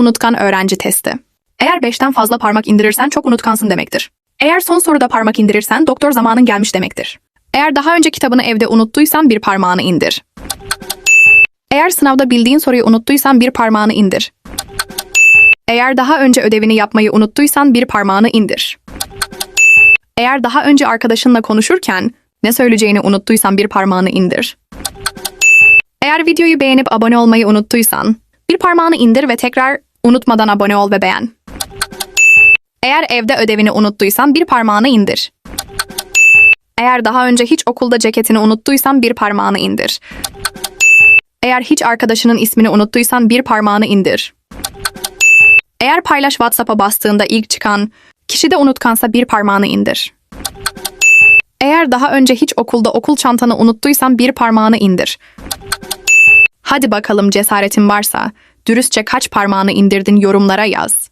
Unutkan öğrenci testi. Eğer 5'ten fazla parmak indirirsen çok unutkansın demektir. Eğer son soruda parmak indirirsen doktor zamanın gelmiş demektir. Eğer daha önce kitabını evde unuttuysan bir parmağını indir. Eğer sınavda bildiğin soruyu unuttuysan bir parmağını indir. Eğer daha önce ödevini yapmayı unuttuysan bir parmağını indir. Eğer daha önce arkadaşınla konuşurken ne söyleyeceğini unuttuysan bir parmağını indir. Eğer videoyu beğenip abone olmayı unuttuysan bir parmağını indir ve tekrar unutmadan abone ol ve beğen. Eğer evde ödevini unuttuysan bir parmağını indir. Eğer daha önce hiç okulda ceketini unuttuysan bir parmağını indir. Eğer hiç arkadaşının ismini unuttuysan bir parmağını indir. Eğer paylaş WhatsApp'a bastığında ilk çıkan kişi de unutkansa bir parmağını indir. Eğer daha önce hiç okulda okul çantanı unuttuysan bir parmağını indir. Hadi bakalım cesaretin varsa dürüstçe kaç parmağını indirdin yorumlara yaz.